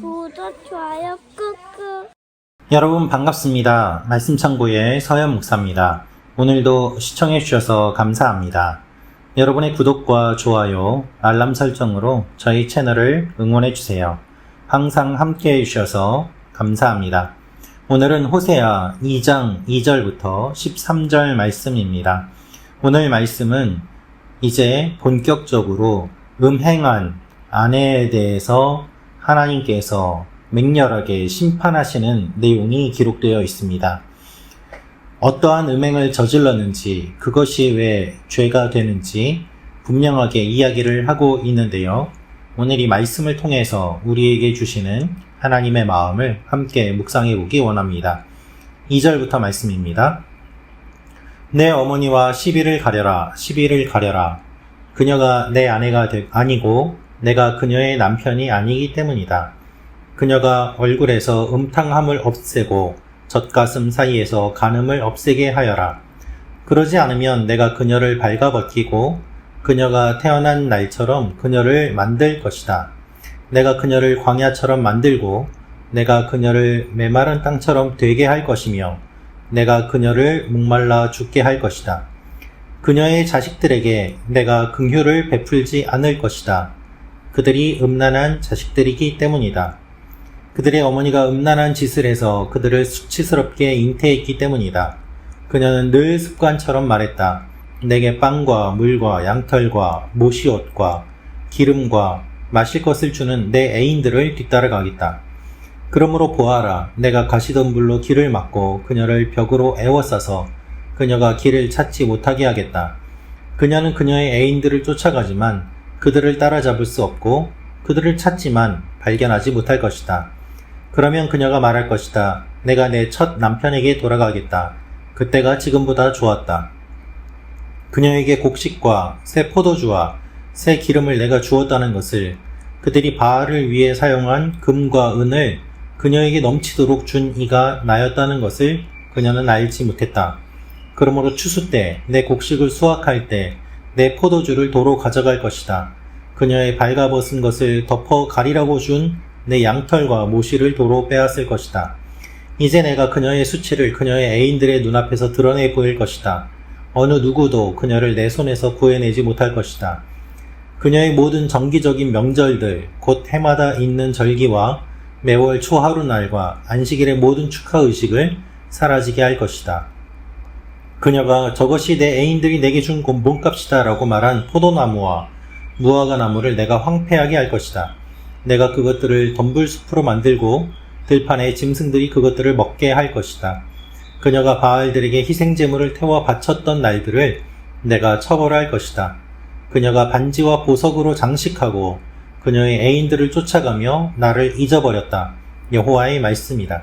구독, 좋아요 꾹꾹. 여러분 반갑습니다. 말씀 창고의 서현 목사입니다. 오늘도 시청해 주셔서 감사합니다. 여러분의 구독과 좋아요, 알람 설정으로 저희 채널을 응원해 주세요. 항상 함께 해 주셔서 감사합니다. 오늘은 호세아 2장 2절부터 13절 말씀입니다. 오늘 말씀은 이제 본격적으로 음행한 아내에 대해서 하나님께서 맹렬하게 심판하시는 내용이 기록되어 있습니다. 어떠한 음행을 저질렀는지, 그것이 왜 죄가 되는지 분명하게 이야기를 하고 있는데요. 오늘 이 말씀을 통해서 우리에게 주시는 하나님의 마음을 함께 묵상해 보기 원합니다. 2절부터 말씀입니다. 내 어머니와 시비를 가려라, 시비를 가려라. 그녀가 내 아내가 되- 아니고 내가 그녀의 남편이 아니기 때문이다. 그녀가 얼굴에서 음탕함을 없애고 젖가슴 사이에서 간음을 없애게 하여라. 그러지 않으면 내가 그녀를 발가벗기고 그녀가 태어난 날처럼 그녀를 만들 것이다. 내가 그녀를 광야처럼 만들고 내가 그녀를 메마른 땅처럼 되게 할 것이며 내가 그녀를 목말라 죽게 할 것이다. 그녀의 자식들에게 내가 긍휼을 베풀지 않을 것이다. 그들이 음란한 자식들이기 때문이다. 그들의 어머니가 음란한 짓을 해서 그들을 수치스럽게 잉태했기 때문이다. 그녀는 늘 습관처럼 말했다. 내게 빵과 물과 양털과 모시옷과 기름과 마실 것을 주는 내 애인들을 뒤따라가겠다. 그러므로 보아라. 내가 가시던 불로 길을 막고 그녀를 벽으로 애워싸서 그녀가 길을 찾지 못하게 하겠다. 그녀는 그녀의 애인들을 쫓아가지만 그들을 따라잡을 수 없고 그들을 찾지만 발견하지 못할 것이다. 그러면 그녀가 말할 것이다. 내가 내 첫 남편에게 돌아가겠다. 그때가 지금보다 좋았다. 그녀에게 곡식과 새 포도주와 새 기름을 내가 주었다는 것을 그들이 바알을 위해 사용한 금과 은을 그녀에게 넘치도록 준 이가 나였다는 것을 그녀는 알지 못했다. 그러므로 추수 때 내 곡식을 수확할 때 내 포도주를 도로 가져갈 것이다. 그녀의 발가벗은 것을 덮어 가리라고 준 내 양털과 모시를 도로 빼앗을 것이다. 이제 내가 그녀의 수치를 그녀의 애인들의 눈앞에서 드러내 보일 것이다. 어느 누구도 그녀를 내 손에서 구해내지 못할 것이다. 그녀의 모든 정기적인 명절들, 곧 해마다 있는 절기와 매월 초하루 날과 안식일의 모든 축하 의식을 사라지게 할 것이다. 그녀가 저것이 내 애인들이 내게 준 몸값이다 라고 말한 포도나무와 무화과 나무를 내가 황폐하게 할 것이다. 내가 그것들을 덤불숲으로 만들고 들판에 짐승들이 그것들을 먹게 할 것이다. 그녀가 바알들에게 희생제물을 태워 바쳤던 날들을 내가 처벌할 것이다. 그녀가 반지와 보석으로 장식하고 그녀의 애인들을 쫓아가며 나를 잊어버렸다. 여호와의 말씀이다.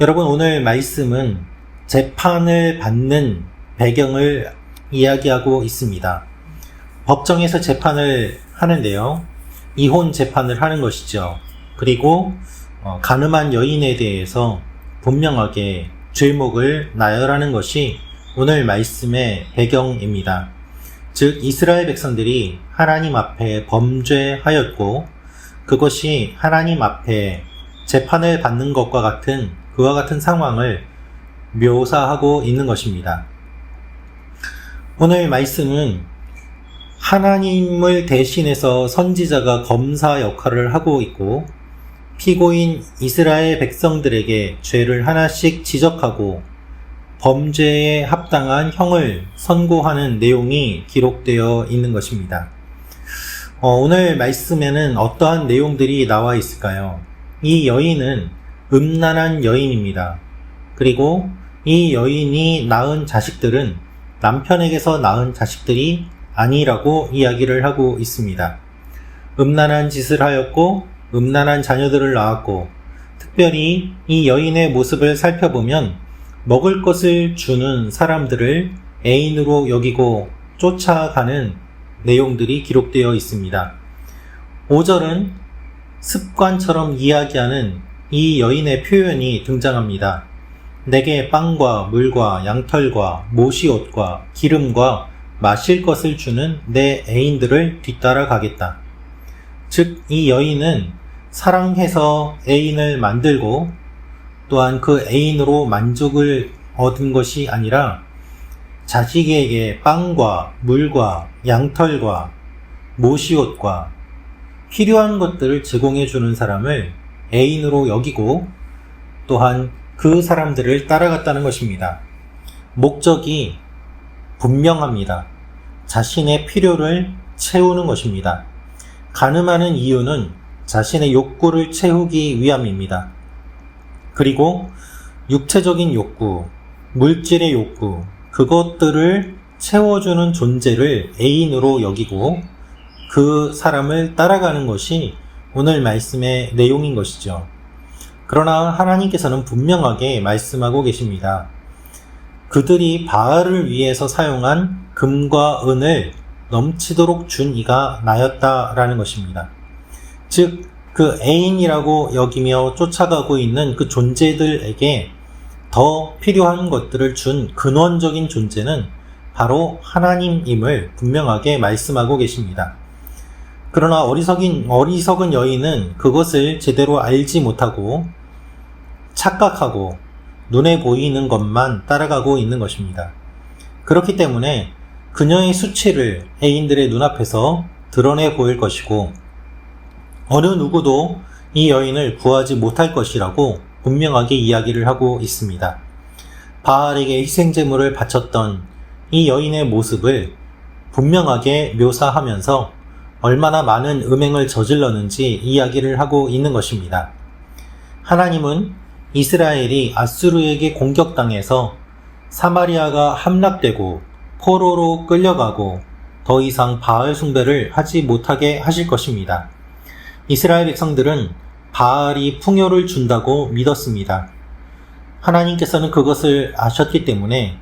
여러분 오늘 말씀은 재판을 받는 배경을 이야기하고 있습니다. 법정에서 재판을 하는데요. 이혼 재판을 하는 것이죠. 그리고 어, 가늠한 여인에 대해서 분명하게 죄목을 나열하는 것이 오늘 말씀의 배경입니다. 즉 이스라엘 백성들이 하나님 앞에 범죄하였고 그것이 하나님 앞에 재판을 받는 것과 같은 그와 같은 상황을 묘사하고 있는 것입니다. 오늘 말씀은 하나님을 대신해서 선지자가 검사 역할을 하고 있고 피고인 이스라엘 백성들에게 죄를 하나씩 지적하고 범죄에 합당한 형을 선고하는 내용이 기록되어 있는 것입니다. 어, 오늘 말씀에는 어떠한 내용들이 나와 있을까요? 이 여인은 음란한 여인입니다. 그리고 이 여인이 낳은 자식들은 남편에게서 낳은 자식들이 아니라고 이야기를 하고 있습니다. 음란한 짓을 하였고 음란한 자녀들을 낳았고 특별히 이 여인의 모습을 살펴보면 먹을 것을 주는 사람들을 애인으로 여기고 쫓아가는 내용들이 기록되어 있습니다. 5절은 습관처럼 이야기하는 이 여인의 표현이 등장합니다. 내게 빵과 물과 양털과 모시옷과 기름과 마실 것을 주는 내 애인들을 뒤따라 가겠다. 즉, 이 여인은 사랑해서 애인을 만들고 또한 그 애인으로 만족을 얻은 것이 아니라 자식에게 빵과 물과 양털과 모시옷과 필요한 것들을 제공해 주는 사람을 애인으로 여기고 또한 그 사람들을 따라갔다는 것입니다. 목적이 분명합니다. 자신의 필요를 채우는 것입니다. 가늠하는 이유는 자신의 욕구를 채우기 위함입니다. 그리고 육체적인 욕구, 물질의 욕구, 그것들을 채워주는 존재를 애인으로 여기고 그 사람을 따라가는 것이 오늘 말씀의 내용인 것이죠. 그러나 하나님께서는 분명하게 말씀하고 계십니다. 그들이 바알을 위해서 사용한 금과 은을 넘치도록 준 이가 나였다라는 것입니다. 즉, 그 애인이라고 여기며 쫓아가고 있는 그 존재들에게 더 필요한 것들을 준 근원적인 존재는 바로 하나님임을 분명하게 말씀하고 계십니다. 그러나 어리석인, 어리석은 여인은 그것을 제대로 알지 못하고 착각하고 눈에 보이는 것만 따라가고 있는 것입니다. 그렇기 때문에 그녀의 수치를 애인들의 눈앞에서 드러내 보일 것이고 어느 누구도 이 여인을 구하지 못할 것이라고 분명하게 이야기를 하고 있습니다. 바알에게 희생제물을 바쳤던 이 여인의 모습을 분명하게 묘사하면서 얼마나 많은 음행을 저질렀는지 이야기를 하고 있는 것입니다. 하나님은 이스라엘이 아수르에게 공격당해서 사마리아가 함락되고 포로로 끌려가고 더 이상 바알 숭배를 하지 못하게 하실 것입니다. 이스라엘 백성들은 바알이 풍요를 준다고 믿었습니다. 하나님께서는 그것을 아셨기 때문에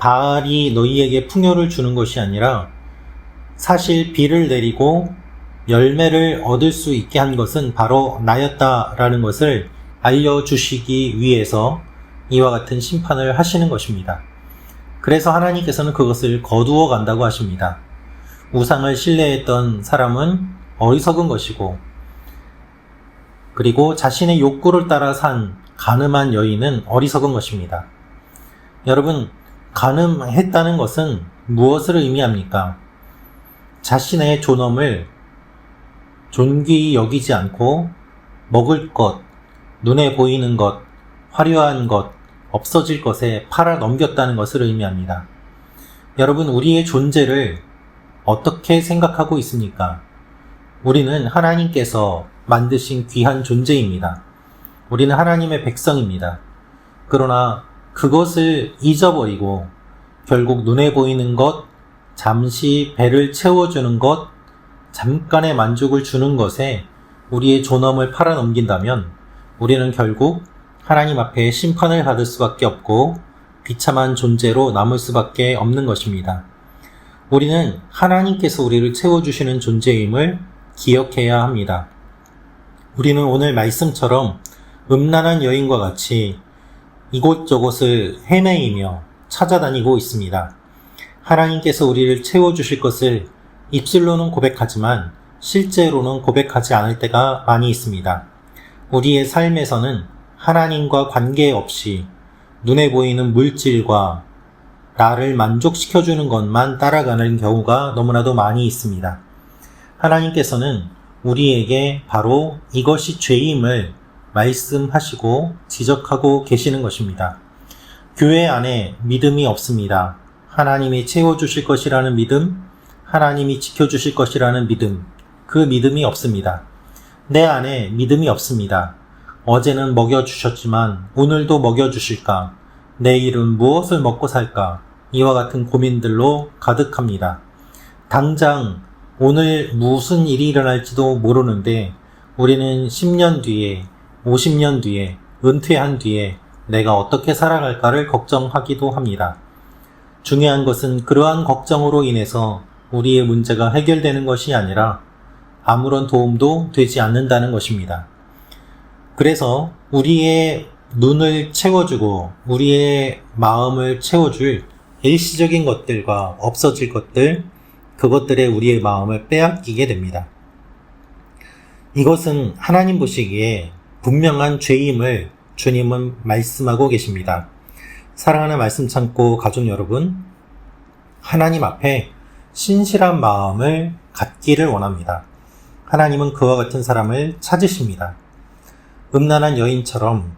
바알이 너희에게 풍요를 주는 것이 아니라 사실 비를 내리고 열매를 얻을 수 있게 한 것은 바로 나였다라는 것을 알려주시기 위해서 이와 같은 심판을 하시는 것입니다. 그래서 하나님께서는 그것을 거두어 간다고 하십니다. 우상을 신뢰했던 사람은 어리석은 것이고, 그리고 자신의 욕구를 따라 산 가늠한 여인은 어리석은 것입니다. 여러분, 가늠했다는 것은 무엇을 의미합니까? 자신의 존엄을 존귀히 여기지 않고 먹을 것, 눈에 보이는 것, 화려한 것, 없어질 것에 팔아 넘겼다는 것을 의미합니다. 여러분, 우리의 존재를 어떻게 생각하고 있습니까? 우리는 하나님께서 만드신 귀한 존재입니다. 우리는 하나님의 백성입니다. 그러나 그것을 잊어버리고 결국 눈에 보이는 것, 잠시 배를 채워주는 것, 잠깐의 만족을 주는 것에 우리의 존엄을 팔아넘긴다면 우리는 결국 하나님 앞에 심판을 받을 수밖에 없고 비참한 존재로 남을 수밖에 없는 것입니다. 우리는 하나님께서 우리를 채워주시는 존재임을 기억해야 합니다. 우리는 오늘 말씀처럼 음란한 여인과 같이 이곳저곳을 헤매이며 찾아다니고 있습니다. 하나님께서 우리를 채워주실 것을 입술로는 고백하지만 실제로는 고백하지 않을 때가 많이 있습니다. 우리의 삶에서는 하나님과 관계없이 눈에 보이는 물질과 나를 만족시켜주는 것만 따라가는 경우가 너무나도 많이 있습니다. 하나님께서는 우리에게 바로 이것이 죄임을 말씀하시고 지적하고 계시는 것입니다. 교회 안에 믿음이 없습니다. 하나님이 채워주실 것이라는 믿음, 하나님이 지켜주실 것이라는 믿음, 그 믿음이 없습니다. 내 안에 믿음이 없습니다. 어제는 먹여주셨지만 오늘도 먹여주실까? 내일은 무엇을 먹고 살까? 이와 같은 고민들로 가득합니다. 당장 오늘 무슨 일이 일어날지도 모르는데 우리는 10년 뒤에, 50년 뒤에, 은퇴한 뒤에 내가 어떻게 살아갈까를 걱정하기도 합니다. 중요한 것은 그러한 걱정으로 인해서 우리의 문제가 해결되는 것이 아니라 아무런 도움도 되지 않는다는 것입니다. 그래서 우리의 눈을 채워주고 우리의 마음을 채워줄 일시적인 것들과 없어질 것들, 그것들에 우리의 마음을 빼앗기게 됩니다. 이것은 하나님 보시기에 분명한 죄임을 주님은 말씀하고 계십니다. 사랑하는 말씀 참고 가족 여러분, 하나님 앞에 신실한 마음을 갖기를 원합니다. 하나님은 그와 같은 사람을 찾으십니다. 음란한 여인처럼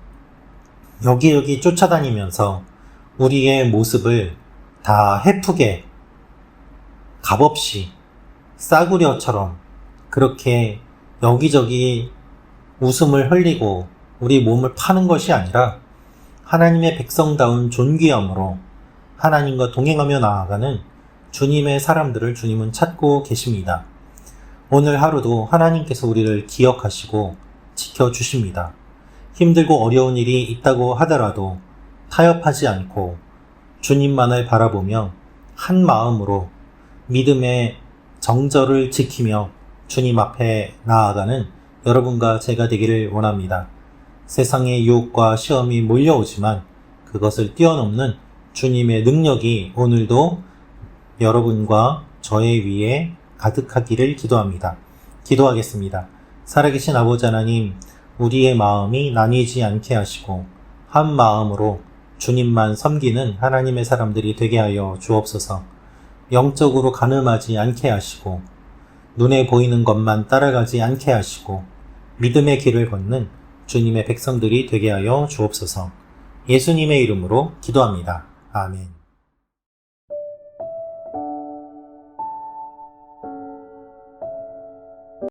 여기여기 쫓아다니면서 우리의 모습을 다 해프게 값없이 싸구려처럼 그렇게 여기저기 웃음을 흘리고 우리 몸을 파는 것이 아니라 하나님의 백성다운 존귀함으로 하나님과 동행하며 나아가는 주님의 사람들을 주님은 찾고 계십니다. 오늘 하루도 하나님께서 우리를 기억하시고 지켜주십니다. 힘들고 어려운 일이 있다고 하더라도 타협하지 않고 주님만을 바라보며 한 마음으로 믿음의 정절을 지키며 주님 앞에 나아가는 여러분과 제가 되기를 원합니다. 세상의 유혹과 시험이 몰려오지만 그것을 뛰어넘는 주님의 능력이 오늘도 여러분과 저의 위에 가득하기를 기도합니다. 기도하겠습니다. 살아계신 아버지 하나님, 우리의 마음이 나뉘지 않게 하시고 한 마음으로 주님만 섬기는 하나님의 사람들이 되게 하여 주옵소서. 영적으로 가늠하지 않게 하시고 눈에 보이는 것만 따라가지 않게 하시고 믿음의 길을 걷는 주님의 백성들이 되게 하여 주옵소서. 예수님의 이름으로 기도합니다. 아멘.